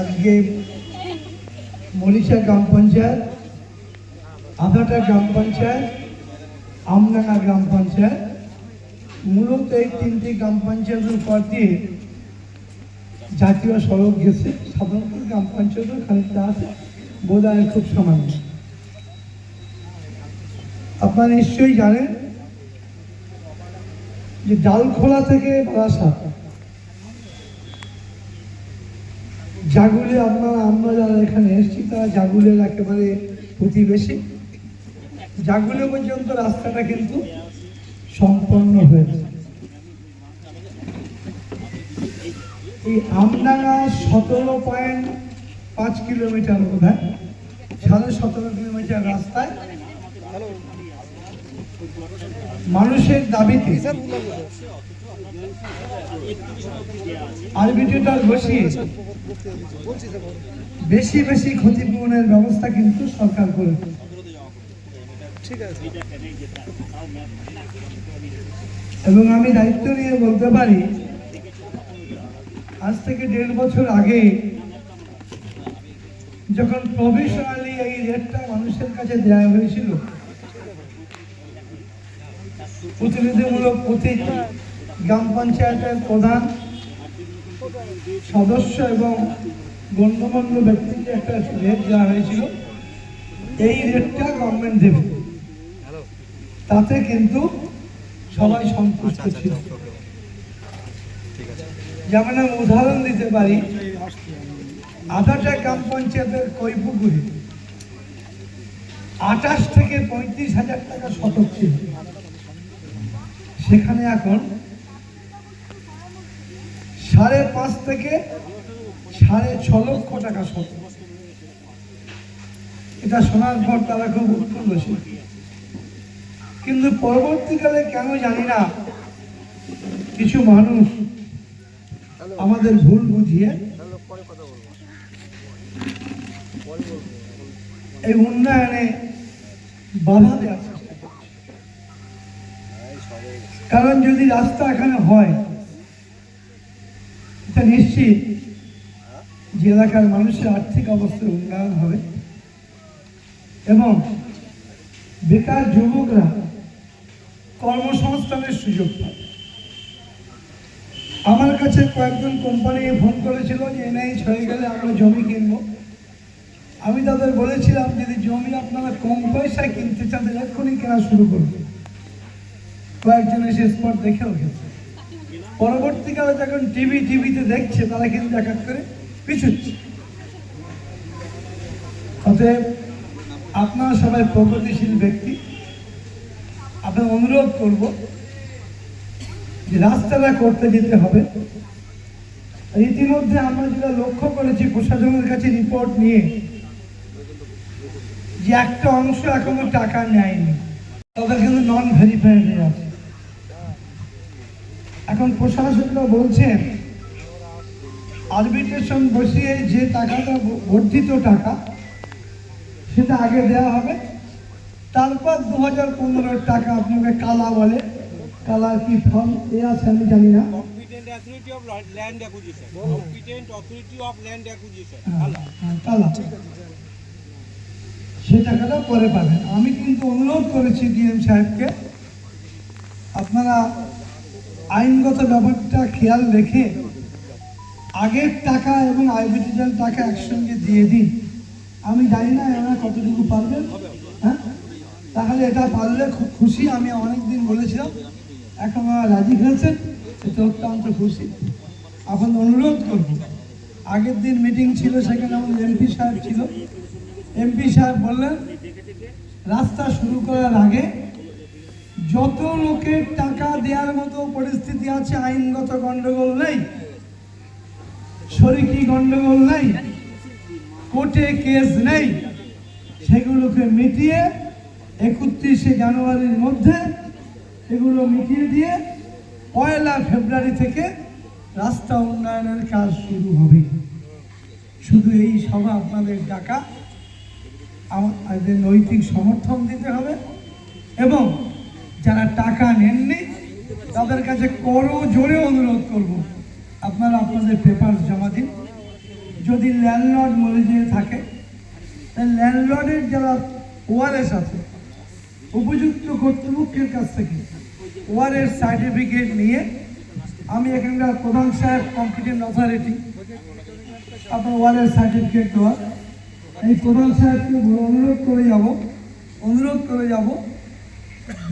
আজকে মনীষা গ্রাম পঞ্চায়েত, আধাটা গ্রাম পঞ্চায়েত, আমডাঙ্গা গ্রাম পঞ্চায়েত। মূলত এই তিনটি গ্রাম পঞ্চায়েতের পর দিয়ে জাতীয় সড়ক গেছে। সাধারণত গ্রাম পঞ্চায়েতের খানিকটা আছে বোধহয় খুব সামান্য। আপনারা নিশ্চয়ই জানেন যে ডালখোলা থেকে বারাসাত জাগুলে আপনারা আমরা যারা এখানে এসেছি, তারা জাগুলের একেবারে প্রতিবেশী। জাগুলে পর্যন্ত রাস্তাটা কিন্তু সম্পন্ন হয়েছে। এই আমডাঙ্গা সতেরো পয়েন্ট পাঁচ কিলোমিটার বোধ হয় সাড়ে সতেরো কিলোমিটার রাস্তায় মানুষের দাবিতে আরবিটেটার বসিয়ে বেশি বেশি ক্ষতিপূরণের ব্যবস্থা কিন্তু সরকার করেছে। এবং আমি দায়িত্ব নিয়ে বলতে পারি, আজ থেকে দেড় বছর আগে যখন প্রফেশনালি এই রেটটা মানুষের কাছে দেওয়া হয়েছিল প্রতিনিধিমূলক প্রতি গ্রাম পঞ্চায়েতের প্রধান সদস্য এবং গণ্যমান্য ব্যক্তিকে একটা রেট দেওয়া হয়েছিল। এই রেটটা গভর্নমেন্ট দেবে। তাতে কিন্তু সবাই সন্তুষ্ট ছিল। যেমন আমি উদাহরণ দিতে পারি আধাটা গ্রাম পঞ্চায়েতের কৈপুকুরি আঠাশ থেকে পঁয়ত্রিশ হাজার টাকা শতক ছিল। সেখানে এখন সাড়ে পাঁচ থেকে সাড়ে ছ লক্ষ টাকা শতক এটা শোনার পর তারা খুব উৎফুল্ল ছিল কিন্তু পরবর্তীকালে কেন জানি না, কিছু মানুষ আমাদের ভুল বুঝিয়ে এই উন্নয়নে বাধা করছে। কারণ যদি রাস্তা এখানে হয়, এটা নিশ্চিত যে এলাকার মানুষের আর্থিক অবস্থার উন্নয়ন হবে এবং বেকার যুবকরা কর্মসংস্থানের সুযোগ পাবে। আমার কাছে কয়েকজন কোম্পানি ফোন করেছিল যে এনআইচ হয়ে গেলে আমরা জমি কিনবো। আমি তাদের বলেছিলাম, যদি জমি আপনারা কম পয়সায় কিনতে চান এক্ষুনি কেনা শুরু করবে কয়েকজন এসে স্পট দেখেও গেছে পরবর্তীকালে যখন টিভি টিভিতে দেখছে, তারা কিন্তু এক এক করে পিছুচ্ছে। অতএব আপনারা সবাই প্রগতিশীল ব্যক্তি। আপনার অনুরোধ করব যে রাস্তাটা করতে যেতে হবে। ইতিমধ্যে আমরা যেটা লক্ষ্য করেছি, প্রশাসনের কাছে রিপোর্ট নিয়ে, যে একটা অংশ এখনও টাকা নেয়নি। তাদের কিন্তু নন ভেরিফাইড আছে। এখন প্রশাসকরা বলছেন আরবিট্রেশন বসিয়ে যে টাকাটা বর্ধিত টাকা সেটা আগে দেওয়া হবে। তারপর দু হাজার পনেরোর টাকা আপনাকে কালা বলে কালা কি ফর্ম এ আছে আমি জানি না. হ্যাঁ, হ্যাঁ, সে টাকাটা পরে পাবেন। আমি কিন্তু অনুরোধ করেছি ডিএম সাহেবকে আপনারা আইনগত ব্যাপারটা খেয়াল রেখে আগের টাকা এবং আইবিটিজাল টাকা একসঙ্গে দিয়ে দিন। আমি জানি না এনারা কতটুকু পারবেন হ্যাঁ? তাহলে এটা পারলে খুব খুশি, আমি অনেকদিন বলেছিলাম। এখন ওরা রাজি হয়েছেন এটা অত্যন্ত খুশি। এখন অনুরোধ করব, আগের দিন মিটিং ছিল, সেখানে আমাদের এমপি সাহেব ছিল। এমপি সাহেব বললেন, রাস্তা শুরু করার আগে যত লোকের টাকা দেওয়ার মতো পরিস্থিতি আছে, আইনগত গন্ডগোল নেই, শরিকি গন্ডগোল নেই, কোর্টে কেস নেই, সেগুলোকে মিটিয়ে একত্রিশে জানুয়ারির মধ্যে এগুলো মিটিয়ে দিয়ে পয়লা ফেব্রুয়ারি থেকে রাস্তা উন্নয়নের কাজ শুরু হবে। শুধু এই সভা আপনাদের ডাকা, আমাদের নৈতিক সমর্থন দিতে হবে এবং যারা টাকা নেননি, তাদের কাছে করো জোরে অনুরোধ করব। আপনারা আপনাদের পেপার জমা দিন। যদি ল্যান্ডলর্ড মরে যেয়ে থাকে ল্যান্ডলর্ডের যারা ওয়ারেস আছে, উপযুক্ত কর্তৃপক্ষের কাছ থেকে ওয়ারের সার্টিফিকেট নিয়ে আমি এখানকার প্রধান সাহেব কম্পিটেন্ট অথরিটি আপনার ওয়ারের সার্টিফিকেট দেওয়ার এই প্রধান সাহেবকে অনুরোধ করে যাব, অনুরোধ করে যাব।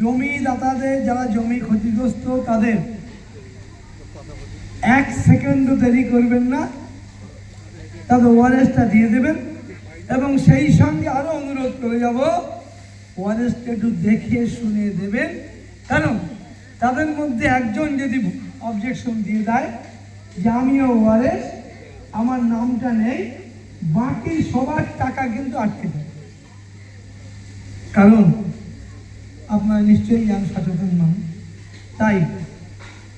জমিদাতাদের যারা জমি ক্ষতিগ্রস্ত, তাদের এক সেকেন্ডও দেরি করবেন না। তাদের ওয়ারেসটা দিয়ে দেবেন এবং সেই সঙ্গে আরও অনুরোধ করে যাব, ওয়ারেসটা একটু দেখে শুনে দেবেন। কারণ তাদের মধ্যে একজন যদি অবজেকশন দিয়ে দেয় যে আমিও ওয়ারেস, আমার নামটা নেই, বাকি সবার টাকা কিন্তু আটকে যায় কারণ আপনারা নিশ্চয়ই জান সচেতন মানুষ। তাই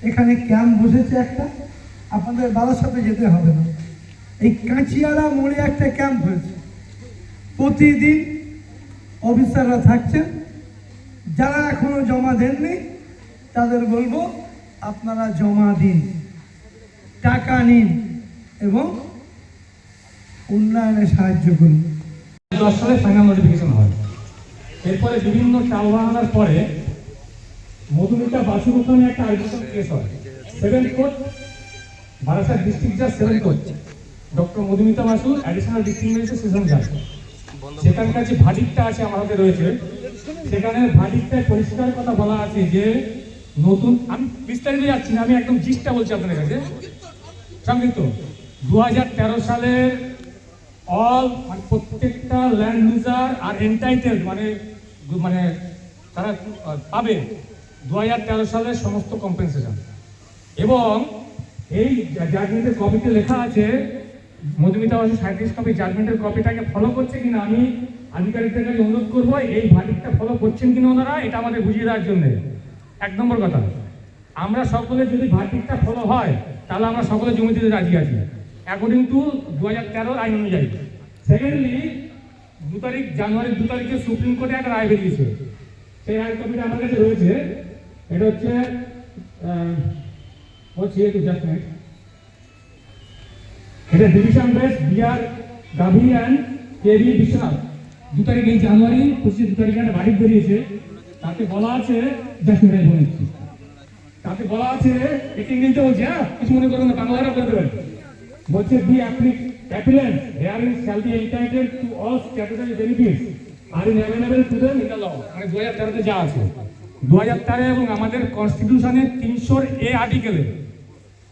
এখানে ক্যাম্প বসেছে একটা, আপনাদের বারাসাতে যেতে হবে না। এই কাঁচিয়াড়া মোড়ে একটা ক্যাম্প হয়েছে। প্রতিদিন অফিসাররা থাকছেন। যারা এখনও জমা দেননি, তাদের বলব আপনারা জমা দিন, টাকা নিন এবং উন্নয়নে সাহায্য করুন। দশ সালে ফাইনাল নোটিফিকেশন হয়। এরপরে বিভিন্ন টাল বাহানার পরে মধুমিতা বাসুর ওখানে একটা আইডেন্টিফিকেশন কেস হয়। সেভেন কোর্ট বারাসাত ডিস্ট্রিক্ট জাজ সেভেন কোর্ট ডক্টর মধুমিতা বাসুর অ্যাডিশনাল ডিস্ট্রিক্ট ম্যাজিস্ট্রেট সেশন জাজ সেখানকার যে ভাডিকটা আছে আমার হাতে রয়েছে, সেখানে ভাডিকটায় পরিষ্কার কথা বলা আছে যে নতুন, আমি বিস্তারিত যাচ্ছি না, আমি একদম জিসটা বলছি আপনাদের কাছে। সংক্ষিপ্ত। দু হাজার তেরো সালের অল মানে প্রত্যেকটা ল্যান্ড ইউজার আর এন্টাইটেল মানে মানে তারা পাবে দু হাজার তেরো সালের সমস্ত কম্পেনসেশন এবং এই জাজমেন্টের কপিতে লেখা আছে, মধুমিতা বাসু সাঁত্রিশ কপি জাজমেন্টের কপিটাকে ফলো করছে কিনা আমি আধিকারিকদের কাছে অনুরোধ করব, এই ভার্ডিকটা ফলো করছেন কিনা ওনারা, এটা আমাদের বুঝিয়ে দেওয়ার জন্য। এক নম্বর কথা, আমরা সকলে যদি ভার্ডিকটা ফলো হয়, তাহলে আমরা সকলে জমি দিতে রাজি আছি। অ্যাকর্ডিং টু দু হাজার তেরোর আইন অনুযায়ী। সেকেন্ডলি দু তারিখ জানুয়ারির দু তারিখে সুপ্রিম কোর্টে একটা রায় বেরিয়েছে। সেই রায় কপিটা আমার কাছে রয়েছে। এটা হচ্ছে হচ্ছে একটু জাস্ট মিনিট এটা division base BR Gavai and KV Biswanath দু তারিখ এই জানুয়ারি, পঁচিশ দু তারিখে একটা বাড়ি বেরিয়েছে। তাতে বলা আছে জাস্ট মিনিট বলে তাতে বলা আছে, এটা ইংরেজিতে বলছে হ্যাঁ কিছু মনে করবেন না বাংলাটা করে দেবেন। বলছে the appellant in shall be entitled to all statutory benefits are in available to them in the law মানে দু হাজার তেরোতে যা আছে দু হাজার তেরো এবং আমাদের কনস্টিটিউশনের তিনশোর এ আর্টিকেলে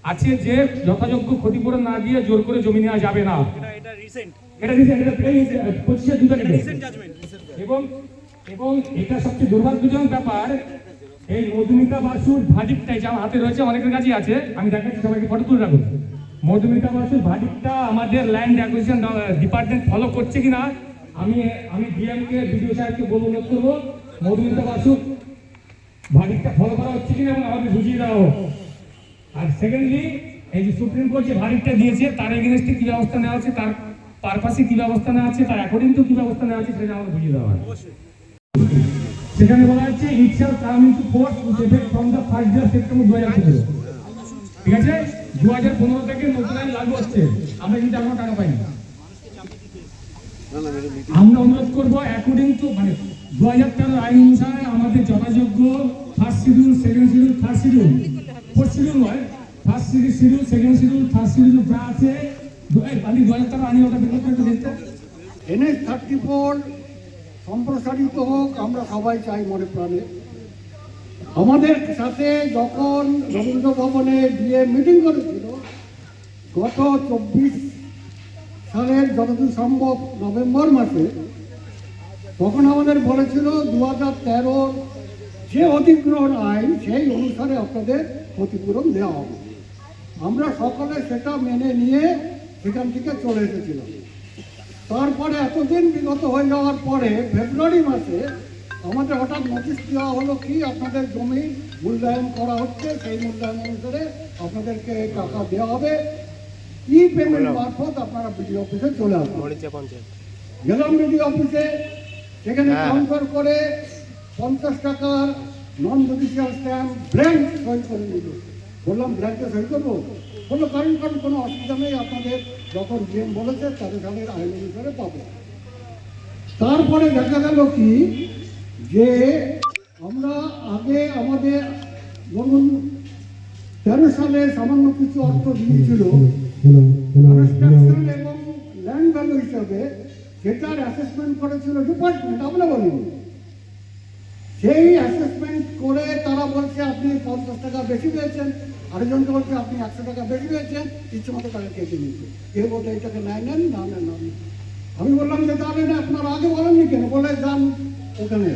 আছে যে যথাযোগ্য ক্ষতিপূরণ না দিয়ে জোর করে জমি নেওয়া যাবে না। এটা রিসেন্ট এটা recent, এটা এই পঁচিশে দু তারিখে। রিসেন্ট জাজমেন্ট এবং এবং এটা সবচেয়ে দুর্ভাগ্যজনক ব্যাপার এই মধুমিতা বাসুর ভাজিকটাই যে আমার হাতে রয়েছে অনেকের কাছেই আছে। আমি দেখাচ্ছি সবাইকে ফটো তুলে রাখুন। মধুমিতা বাসুর ভাজিকটা আমাদের ল্যান্ড অ্যাকুইজিশন ডিপার্টমেন্ট ফলো করছে কিনা, আমি আমি ডিএমকে বিডিও সাহেবকে বলব অনুরোধ করব, মধুমিতা বাসুর ভাজিকটা ফলো করা হচ্ছে কিনা এবং আমাদের বুঝিয়ে দেওয়া হোক। আর সেকেন্ডলি এই যে সুপ্রিম কোর্ট যে ভারিকটা দিয়েছে, তার এগেনস্টে কী ব্যবস্থা নেওয়া আছে, তার পারপাসে কী ব্যবস্থা নেওয়া আছে, তার অ্যাকর্ডিং টু কী ব্যবস্থা নেওয়া আছে, সেটা আমাদের বুঝিয়ে দেওয়া সেখানে বলা হচ্ছে it shall come into force with effect from the first day September দু হাজার সতেরো। ঠিক আছে? দু হাজার পনেরো থেকে নতুন আইন লাগু হচ্ছে আমরা কিন্তু এখনও টাকা পাইনি। আমরা অনুরোধ করব অ্যাকর্ডিং টু মানে দু হাজার তেরো আইন অনুসারে আমাদের যথাযোগ্য first schedule second schedule third schedule fourth schedule নয় first schedule second schedule third schedule যা আছে আমি দু হাজার তেরো আইনি ওটা বের করতে দেখতে এনএস থার্টি ফোর সম্প্রসারিত হোক, আমরা সবাই চাই মনে প্রাণে। আমাদের সাথে যখন রবীন্দ্র ভবনে গিয়ে মিটিং করেছিল, গত চব্বিশ সালের যতদূর সম্ভব নভেম্বর মাসে, তখন আমাদের বলেছিল দু হাজার তেরোর যে অধিগ্রহণ আইন, সেই অনুসারে আপনাদের ক্ষতিপূরণ দেওয়া হবে। আমরা সকলে সেটা মেনে নিয়ে সেখান থেকে চলে এসেছিলাম। তারপরে এতদিন বিগত হয়ে যাওয়ার পরে, ফেব্রুয়ারি মাসে আমাদের হঠাৎ নোটিশ দেওয়া হলো কি আপনাদের জমি মূল্যায়ন করা হচ্ছে সেই মূল্যায়ন অনুসারে আপনাদেরকে টাকা দেওয়া হবে। ই পেমেন্ট মারফত আপনারা বিডিও অফিসে চলে আসবেন। গেলাম বিডিও অফিসে সেখানে ট্রান্সফার করে পঞ্চাশ টাকার নন জুডিশিয়াল স্ট্যাম্প ব্ল্যাঙ্ক সই করে নিল। বললাম ব্ল্যাঙ্কে সই করব? বলল কারণ কারণ কোনো অসুবিধা নেই আপনাদের যখন ডিএম বলেছে তাদের সালের আইন অনুসারে পাবে। তারপরে দেখা গেল কি যে আমরা আগে আমাদের ধরুন তেরো সালে সামান্য কিছু অর্থ দিয়েছিল। এবং ল্যান্ড ভ্যালু হিসাবে যেটার অ্যাসেসমেন্ট করেছিল ডিপার্টমেন্ট আমরা বলিনি সেই অ্যাসেসমেন্ট করে তারা বলছে, আপনি পঞ্চাশ টাকা বেশি পেয়েছেন আরেকজনকে বলছে, আপনি একশো টাকা বেশি পেয়েছেন ইচ্ছে মতো টাকা কেটে নিচ্ছে কেউ বলতে এটাকে নেয় নেন, না নেন। আমি বললাম যে, তাহলে না আপনারা আগে বলেননি কেন? বলে, যান, ওখানে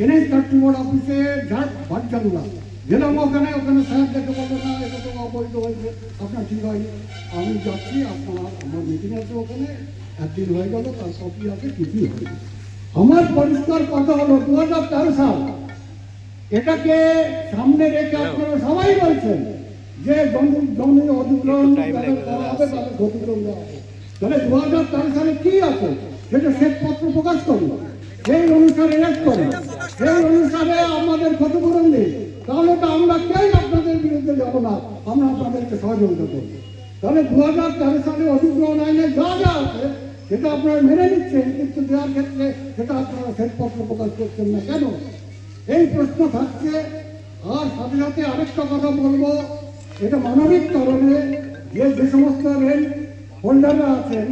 এনএস থার্টি বোর্ড অফিসে ঝাট ভাট জানলাম গেলাম ওখানে ওখানে স্যার দেখে বলল না এটা তো অবৈধ হয়েছে। আপনার ঠিক হয়নি আমি যাচ্ছি আপনার আমার মিটিং আছে ওখানে। একদিন হয়ে গেল তার কপি আছে কিছুই হয়নি আমার পরিষ্কার কথা হলো দু হাজার তেরো সাল এটাকে সামনে রেখে আপনারা সবাই বলছেন যে জমি অধিগ্রহণ করা হবে তাদের হবে। তাহলে দু হাজার তেরো সালে কি আছে? সেটা শ্বেতপত্র প্রকাশ করুন সেই অনুসারে রেট করুন সেই অনুসারে আমাদের ক্ষতিপূরণ নেই। তাহলে তো আমরা কেউ আপনাদের বিরুদ্ধে যাব না? আমরা আপনাদেরকে সহযোগিতা করব। তাহলে দু হাজার তেরো সালে অধিগ্রহণ আইনে যা যা আছে, সেটা আপনারা মেনে নিচ্ছেন, কিন্তু দেওয়ার ক্ষেত্রে সেটা আপনারা শ্বেতপত্র প্রকাশ করছেন না কেন? এই প্রশ্ন থাকছে, আর সাথে সাথে আরেকটা কথা বলব, এটা মানবিক কারণে যে যে সমস্ত রেন্ট হোল্ডাররা আছেন,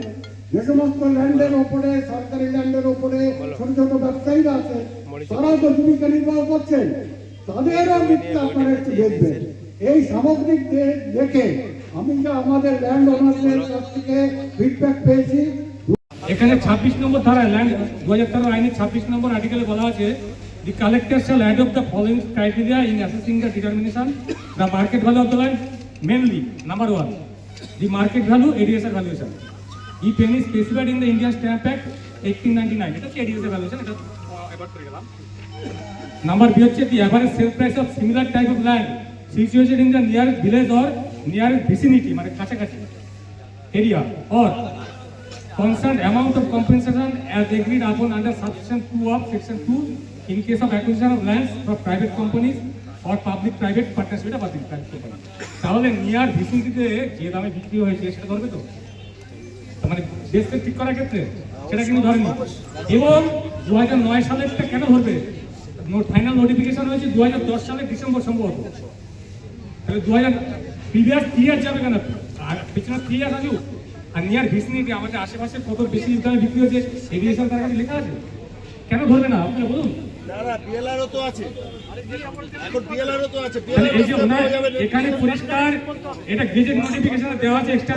যে সমস্ত ল্যান্ডের ওপরে, সরকারি ল্যান্ডের ওপরে ছোট ছোট ব্যবসায়ীরা আছেন তারাও তো জীবিকা নির্বাহ করছেন। তাদেরও মৃত্যু আপনারা একটু দেখবেন। এই সামগ্রিক দেখে আমি যে আমাদের ল্যান্ড ওনারদের কাছ থেকে ফিডব্যাক পেয়েছি। এখানে ছাব্বিশ নম্বর ধারায় ল্যান্ড দু হাজার তেরো আইনের ছাব্বিশ নম্বর আর্টিকেলে বলা আছে the collector shall adopt the following criteria in assessing the determination the market value of the land mainly number one the market value এডিএসএর valuation if any specified in the Indian stamp act eighteen ninety nine এটা হচ্ছে এডিএসএর valuation এটা number B হচ্ছে the average sale price of similar type of land situated in the nearest village or nearest vicinity মানে কাছাকাছি area or concerned amount of compensation as agreed upon under subsection 2 of section 2 in case of acquisition of lands from private companies or public private partnership এটা বাতিল private company তাহলে near ভিসিনিটিতে যে দামে বিক্রি হয়েছে সেটা ধরবে তো মানে বেসকে ঠিক করার ক্ষেত্রে সেটা কিন্তু ধরেনি এবং দু হাজার নয় সালেরটা কেন ধরবে ফাইনাল নোটিফিকেশন হয়েছে দু হাজার দশ সালের ডিসেম্বর সম্ভবত। তাহলে দু হাজার প্রিভিয়াস থ্রি ইয়ার যাবে কেন? আর পিছনে থ্রি ইয়ার আসুক আর নিয়ার ভিসিনিটি আমাদের আশেপাশে কত বেশি দামে বিক্রি হয়েছে এভিয়েশন তার কাছে লেখা আছে। কেন ধরবে না? আপনারা বলুন। আছে। এখন আছে। পরিষ্কার এটা গেজেট নোটিফিকেশনে দেওয়া আছে এক্সট্রা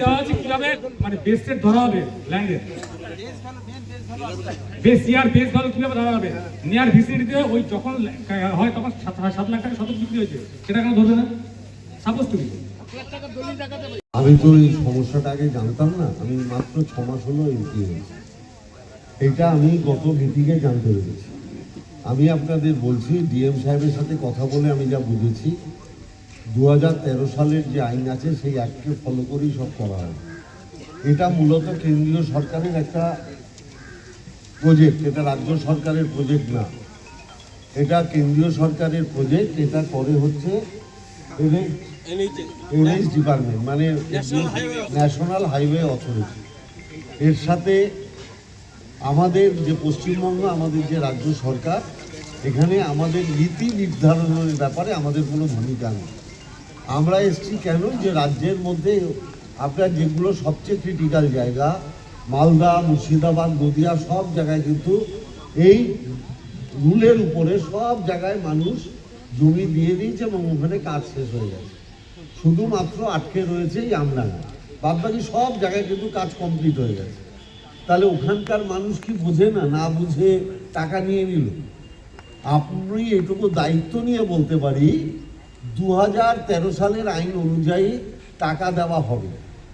দেওয়া আছে কীভাবে? মানে বেস রেট ধরা হবে ল্যান্ডের বেস ইয়ার বেস ভ্যালু কীভাবে ধরা নিয়ার ভিসিনিটিতে ওই যখন হয় তখন সাত লাখ টাকা শতক বিক্রি হয়েছে। সেটা কেন ধরবে না? সাপোজ তুমি। আমি তো এই সমস্যাটা আগে জানতাম না। আমি মাত্র ছ মাস হলো এমপি হয়েছি। এটা আমি গত মিটিংয়ে জানতে পেরেছি। আমি আপনাদের বলছি, ডিএম সাহেবের সাথে কথা বলে আমি যা বুঝেছি দু হাজার তেরো সালের যে আইন আছে, সেই অ্যাক্টকে ফলো করেই সব করা হয়। এটা মূলত কেন্দ্রীয় সরকারের একটা প্রজেক্ট এটা রাজ্য সরকারের প্রজেক্ট না। এটা কেন্দ্রীয় সরকারের প্রজেক্ট এটা করে হচ্ছে এনএইচ ডিপার্টমেন্ট মানে ন্যাশনাল হাইওয়ে অথরিটি এর সাথে আমাদের যে পশ্চিমবঙ্গ আমাদের যে রাজ্য সরকার এখানে আমাদের নীতি নির্ধারণের ব্যাপারে আমাদের কোনো ভূমিকা নেই। আমরা এসছি কেন? যে রাজ্যের মধ্যে আপনার যেগুলো সবচেয়ে ক্রিটিক্যাল জায়গা মালদা, মুর্শিদাবাদ, নদিয়া সব জায়গায় কিন্তু এই রুলের উপরে সব জায়গায় মানুষ জমি দিয়ে দিয়েছে এবং ওখানে কাজ শেষ হয়ে গেছে। শুধুমাত্র আটকে রয়েছে এই আমরা বাদ বাকি সব জায়গায় কিন্তু কাজ কমপ্লিট হয়ে গেছে। তাহলে ওখানকার মানুষ কি বোঝে না? না বুঝে টাকা নিয়ে নিল? আপনি এটুকু দায়িত্ব নিয়ে বলতে পারি দু সালের আইন অনুযায়ী টাকা দেওয়া হবে।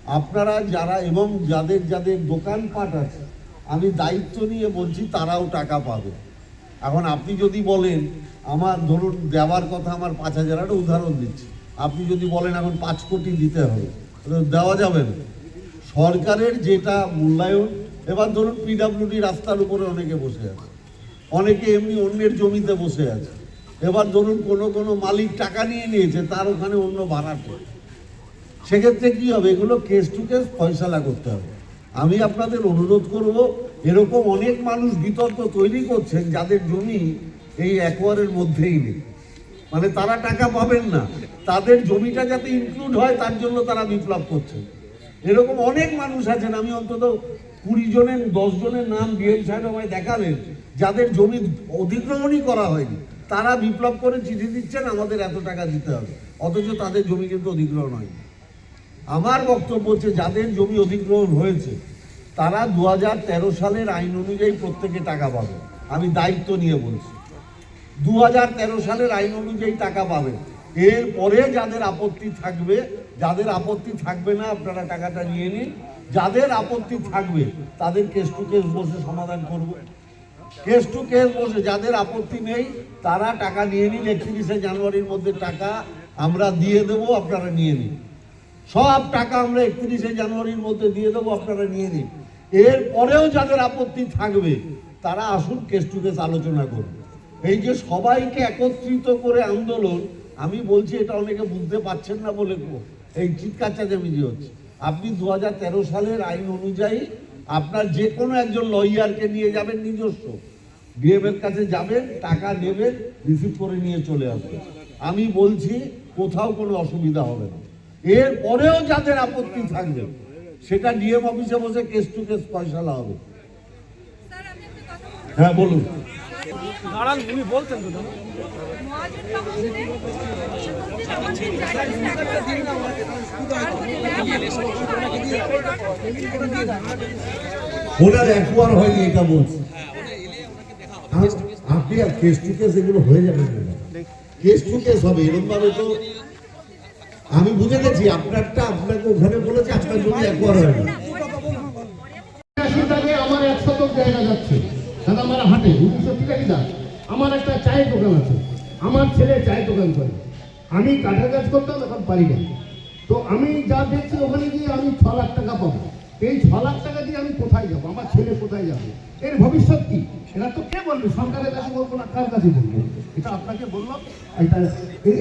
আপনারা যারা এবং যাদের যাদের দোকানপাট আছে, আমি দায়িত্ব নিয়ে বলছি তারাও টাকা পাবে। এখন আপনি যদি বলেন, আমার ধরুন দেওয়ার কথা আমার পাঁচ হাজার, একটা উদাহরণ দিচ্ছি। আপনি যদি বলেন এখন পাঁচ কোটি দিতে হবে দেওয়া যাবে না। সরকারের যেটা মূল্যায়ন, এবার ধরুন পিডাব্লিউডি রাস্তার উপরে অনেকে বসে আছে। অনেকে এমনি অন্যের জমিতে বসে আছে। এবার ধরুন কোনো কোনো মালিক টাকা নিয়ে নিয়েছে, তার ওখানে অন্য ভাড়া ভাড়াটে সেক্ষেত্রে কি হবে? এগুলো কেস টু কেস ফয়সালা করতে হবে। আমি আপনাদের অনুরোধ করব, এরকম অনেক মানুষ বিতর্ক তৈরি করছেন যাদের জমি এই একোয়ারের মধ্যেই নেই। মানে তারা টাকা পাবেন না। তাদের জমিটা যাতে ইনক্লুড হয়, তার জন্য তারা বিপ্লব করছে এরকম অনেক মানুষ আছেন। আমি অন্তত কুড়ি জনের, দশ জনের নাম ডিএম সাহেব আমায় দেখালেন, যাদের জমি অধিগ্রহণই করা হয়নি। তারা বিপ্লব করে চিঠি দিচ্ছেন, আমাদের এত টাকা দিতে হবে। অথচ তাদের জমি কিন্তু অধিগ্রহণ হয়নি। আমার বক্তব্য হচ্ছে, যাদের জমি অধিগ্রহণ হয়েছে, তারা দু হাজার তেরো সালের আইন অনুযায়ী প্রত্যেকে টাকা পাবে। আমি দায়িত্ব নিয়ে বলছি দু হাজার তেরো সালের আইন অনুযায়ী টাকা পাবেন এরপরে যাদের আপত্তি থাকবে, যাদের আপত্তি থাকবে না, আপনারা টাকাটা নিয়ে নিন। যাদের আপত্তি থাকবে, তাদের কেস টু কেস বসে সমাধান করব। কেস টু কেস বসে যাদের আপত্তি নেই, তারা টাকা নিয়ে নিন, একত্রিশে জানুয়ারির মধ্যে টাকা আমরা দিয়ে দেবো, আপনারা নিয়ে নিন। সব টাকা আমরা একত্রিশে জানুয়ারির মধ্যে দিয়ে দেবো, আপনারা নিয়ে নিন। এর পরেও যাদের আপত্তি থাকবে, তারা আসুন কেস টু কেস আলোচনা করবে এই যে সবাইকে একত্রিত করে আন্দোলন, আমি বলছি এটা অনেকে বুঝতে পারছেন না বলে এই চিৎকার চেঁচামেচি হচ্ছে। আপনি দু হাজার তেরো সালের আইন অনুযায়ী আপনার যে কোনো একজন লয়ারকে নিয়ে যাবেন নিজস্ব। ডিএম এর কাছে যাবেন, টাকা নেবেন রিসিভ করে নিয়ে চলে আসবেন। আমি বলছি, কোথাও কোনো অসুবিধা হবে না। এর পরেও যাদের আপত্তি থাকবে সেটা ডিএম অফিসে বসে কেস টু কেস ফয়সালা হবে স্যার আমি একটা কথা বলতে হ্যাঁ বলুন দাঁড়ান উনি বলছেন তো মহাজন কমিশনে মুখ্যমন্ত্রীর জায়গায় ওনার একবার হয়নি এটা বলছি আপনি আর কেস টু কেস এগুলো হয়ে যাবে কেস টু কেস হবে এরকম ভাবে তো আমি বুঝে গেছি আপনারটা আপনাকে ওখানে বলেছে আপনার জমি একবার আশি আমার এক শতক জায়গা যাচ্ছে। দাদা আমার হাটে উনিশশো তিরাশি দাগ আমার একটা চায়ের দোকান আছে। আমার ছেলে চায়ের দোকান করে। আমি কাঠের কাজ করতাম এখন পারি না। তো আমি যা দেখছি ওখানে গিয়ে আমি ছ লাখ টাকা পাবো। এই ছ লাখ টাকা দিয়ে আমি কোথায় যাব? আমার ছেলে কোথায় যাবে? এর ভবিষ্যৎ কি? এটা তো কে বলবে? সরকারের কাছে বলব না কার কাছে বলব? এটা আপনাকে বললাম। এটা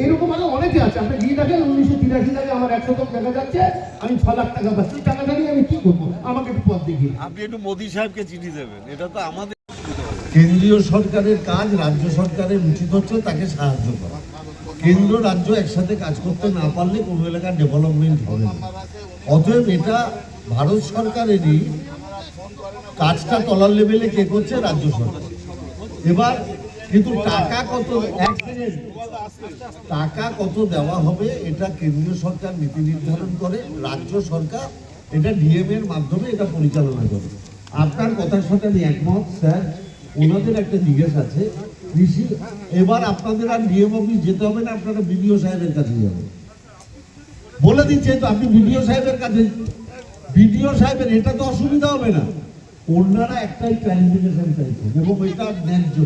এরকম আরও অনেকে আছে। আপনি গিয়ে দেখেন উনিশশো তিরাশি দাগে আমার একশো দেখা যাচ্ছে আমি ছ লাখ টাকা পাচ্ছি। ওই টাকাটা নিয়ে আমি কি করব? আমাকে একটু পথ দেখিয়ে আপনি একটু মোদি সাহেবকে চিঠি দেবেন। এটা তো আমাদের কেন্দ্রীয় সরকারের কাজ রাজ্য সরকারের উচিত হচ্ছে তাকে সাহায্য করা। কেন্দ্র রাজ্য একসাথে কাজ করতে না পারলে কোনো এলাকার ডেভেলপমেন্ট হবে না। অতএব এটা ভারত সরকারেরই কাজটা তলার লেভেলে কে করছে রাজ্য সরকার। এবার কিন্তু টাকা কত টাকা কত দেওয়া হবে এটা কেন্দ্রীয় সরকার নীতি নির্ধারণ করে, রাজ্য সরকার এটা ডিএম এর মাধ্যমে এটা পরিচালনা করে। আপনার কথার সাথে আমি একমত, স্যার। ওনাদের একটা জিজ্ঞেস আছে, কৃষি, এবার আপনাদের আর ডিএম অফিস যেতে হবে না, আপনারা বিডিও সাহেবের কাছে যাবেন। বলে দিচ্ছে, তো আপনি বিডিও সাহেবের কাছে বিডিও সাহেবের, এটা তো অসুবিধা হবে না। ওনারা একটাই ক্লারিফিকেশন চাইছেন এবং এটা ন্যায্য।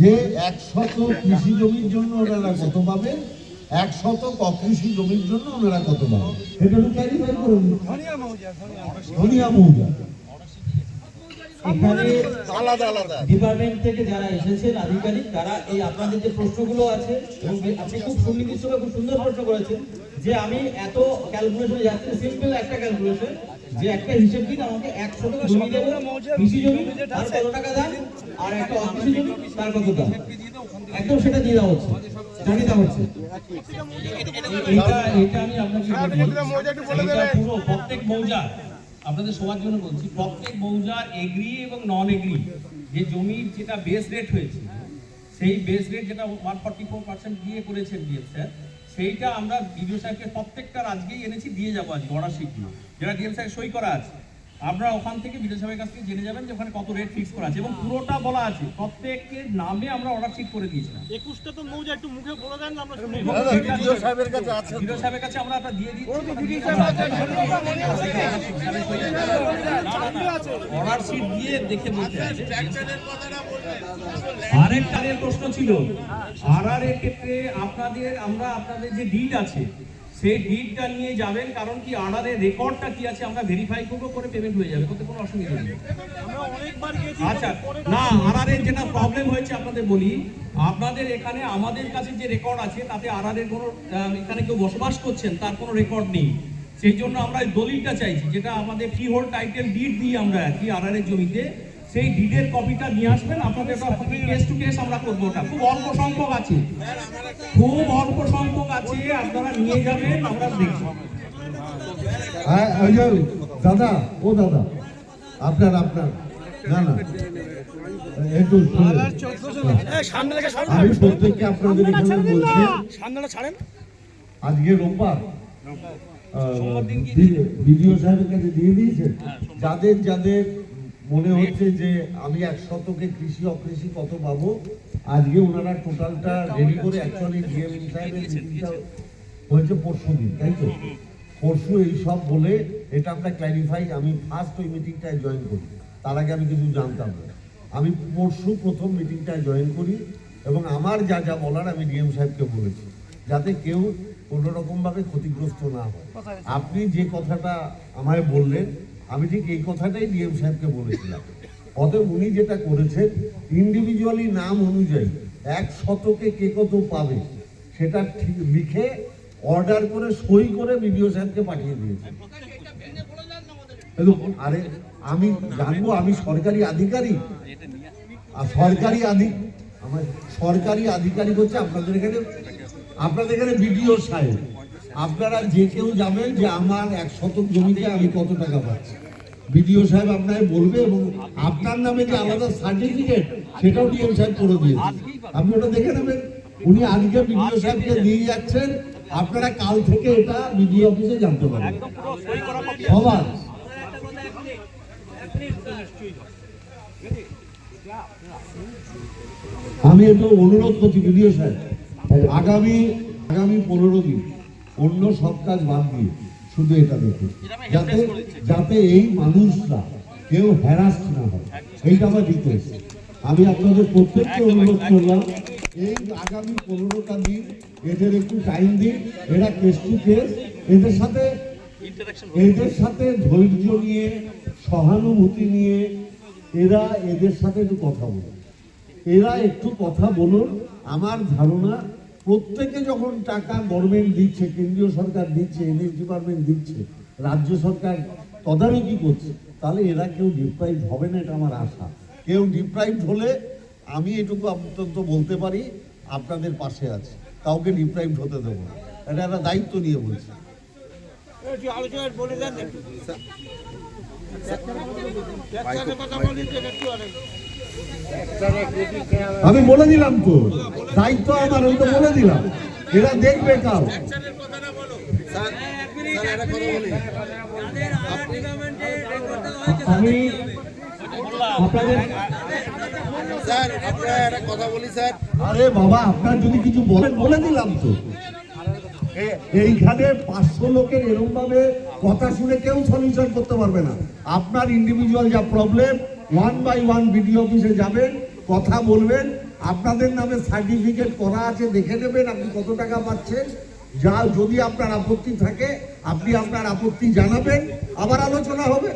যে এক শত কৃষি জমির জন্য ওনারা কত পাবেন একশত অকৃষি জমির জন্য ওনারা কত পাবে। এটা ক্লারিফাই করুন। ধনিয়া মৌজা। এখানে আলাদা আলাদা। ডিপার্টমেন্ট থেকে যারা এসেছেন আধিকারিক তারা এই আপনাদের যে প্রশ্নগুলো আছে এবং আপনি খুব সুনির্দিষ্টভাবে খুব সুন্দর প্রশ্ন করেছেন যে আমি এত ক্যালকুলেশনে যাচ্ছি সিম্পল একটা ক্যালকুলেশন যে একটা হিসেব দিন আমাকে এক শতক জমি দেবো কৃষি জমি তার কত টাকা দাম আর একটা অকৃষি জমি তার কত দাম? একদম সেটা দিয়ে দেওয়া হচ্ছে জানিয়ে দেওয়া হচ্ছে। এটা এটা আমি আপনাকে পুরো প্রত্যেক মৌজা আপনাদের সবার জন্য বলছি, প্রত্যেক মৌজার এগ্রি এবং নন এগ্রি যে জমির যেটা বেস রেট হয়েছে, সেই বেস রেট যেটা ওয়ান ফর্টি ফোর পার্সেন্ট দিয়ে করেছেন ডিএফ স্যার সেইটা আমরা বিডিও সাহেবকে প্রত্যেকটা আজকেই এনেছি, দিয়ে যাব আজকে শিট যেটা ডিএম সাহেব সই করা আছে আমরা ওখান থেকে বিডিও সাহেবের কাছ থেকে জেনে যাবেন যে ওখানে কত রেট ফিক্স করা আছে এবং পুরোটা বলা আছে। প্রত্যেকের নামে আমরা অর্ডার শিট করে দিয়েছিলাম। একুশটা তো মৌজা একটু মুখে বলে দেন না আমরা বিডিও সাহেবের কাছে আছে। বিডিও সাহেবের কাছে আমরা আপনার দিয়ে দিচ্ছি। অর্ডার শিট দিয়ে দেখে বলতে আছে আরেকটা প্রশ্ন ছিল। আর এর ক্ষেত্রে আপনাদের আমরা আপনাদের যে ডিড আছে সেই ডিডটা নিয়ে যাবেন কারণ কি আর্ডারের রেকর্ডটা কি আছে আমরা ভেরিফাই করব করে পেমেন্ট হয়ে যাবে তাতে কোনো অসুবিধা নেই। আচ্ছা না আরআরের যেটা প্রবলেম হয়েছে আপনাদের বলি আপনাদের এখানে আমাদের কাছে যে রেকর্ড আছে তাতে আরআরের কোনো এখানে কেউ বসবাস করছেন তার কোনো রেকর্ড নেই। সেই জন্য আমরা দলিলটা চাইছি যেটা আমাদের ফ্রি হোল্ড টাইটেল ডিড দিই আমরা আর কি আরআরের জমিতে। সেই ডিডের কপিটা নিয়ে আসবেন। আপনাদের কেস টু কেস আমরা করব ওটা। খুব অল্প সংখ্যক আছে। খুব অল্প সংখ্যক আছে। আপনারা নিয়ে যাবেন আমরা দেখব। হ্যাঁ ওই যে দাদা ও দাদা। আপনার আপনার। না না। একটু শুনুন। আমি প্রত্যেককে আপনাদের এখানে বলছি আজকে রোববার। বিডিও সাহেবের কাছে দিয়ে দিয়েছেন যাদের যাদের মনে হচ্ছে যে আমি এক শতকে কৃষি অকৃষি কত পাবো? আজকে ওনারা টোটালটা রেডি করে অ্যাকচুয়ালি ডিএম সাহেবের মিটিংটা হয়েছে পরশু দিন তাই তো? পরশু এই সব বলে এটা আমরা ক্ল্যারিফাই আমি ফার্স্ট ওই মিটিংটায় জয়েন করি। তার আগে আমি কিছু জানতাম না। আমি পরশু প্রথম মিটিংটায় জয়েন করি এবং আমার যা যা বলার আমি ডিএম সাহেবকে বলেছি যাতে কেউ কোনো রকমভাবে ক্ষতিগ্রস্ত না হয়। আপনি যে কথাটা আমায় বললেন আমি ঠিক এই কথাটাই ডিএম সাহেবকে বলেছিলাম। অতএব উনি যেটা করেছেন ইন্ডিভিজুয়ালি নাম অনুযায়ী এক শতকে কে কত পাবে, সেটা ঠিক লিখে অর্ডার করে, সই করে বিডিও সাহেবকে পাঠিয়ে দিয়েছে আরে আমি জানব, আমি সরকারি আধিকারিক। আর সরকারি আধিক আমার সরকারি আধিকারিক হচ্ছে আপনাদের এখানে আপনাদের এখানে বিডিও সাহেব। আপনারা যে কেউ যাবেন যে আমার এক শতক জমিতে আমি কত টাকা পাচ্ছি। বিডিও সাহেব আপনাকে বলবে এবং আপনার নামে যে আলাদা সার্টিফিকেট সেটাও ডিএম সাহেব করে দিয়েছে। আপনি ওটা দেখে নেবেন। উনি আজকে বিডিও সাহেবকে দিয়ে যাচ্ছেন। আপনারা কাল থেকে এটা বিডিও অফিসে জানতে পারবেন। সবার আমি একটু অনুরোধ করছি বিডিও সাহেব। আগামী আগামী পনেরো দিন অন্য সব কাজ বাদ দিয়ে শুধু এটা দেখুন যাতে যাতে এই মানুষরা কেউ হ্যারাস্ট না হয়। এইটা আমার রিকোয়েস্ট আমি আপনাদের প্রত্যেককে অনুরোধ করলাম এই আগামী পনেরোটা দিন এদের একটু টাইম দিন এরা কেস টু কেস এদের সাথে এদের সাথে ধৈর্য নিয়ে সহানুভূতি নিয়ে এরা এদের সাথে একটু কথা বলুন। এরা একটু কথা বলুন আমার ধারণা প্রত্যেকে যখন টাকা গভর্নমেন্ট দিচ্ছে কেন্দ্রীয় সরকার দিচ্ছে এনএস ডিপার্টমেন্ট দিচ্ছে রাজ্য সরকার তদারকি করছে তাহলে এরা কেউ ডিপ্রাইভ হবে না এটা আমার আশা কেউ ডিপ্রাইভ হলে আমি এটুকু অন্তত বলতে পারি আপনাদের পাশে আছে কাউকে ডিপ্রাইভ হতে দেবো না এটা একটা দায়িত্ব নিয়ে বলছি একটু আলোচনা বলে দেন আমি বলে দিলাম তো। দায়িত্ব আমার ওই তো বলে দিলাম। এরা দেখবে কাল। আমি আপনাদের স্যার আপনারা একটা কথা বলি স্যার। আরে বাবা আপনার যদি কিছু বলেন বলে দিলাম তো। এইখানে পাঁচশো লোকের এরকম ভাবে কথা শুনে কেউ সলিউশন করতে পারবে না। আপনার ইন্ডিভিজুয়াল যা problem one by one BDO অফিসে যাবেন, কথা বলবেন। আপনাদের নামে সার্টিফিকেট করা আছে, দেখে নেবেন আপনি কত টাকা পাচ্ছেন। যা যদি আপনার আপত্তি থাকে, আপনি আপনার আপত্তি জানাবেন। আবার আলোচনা হবে।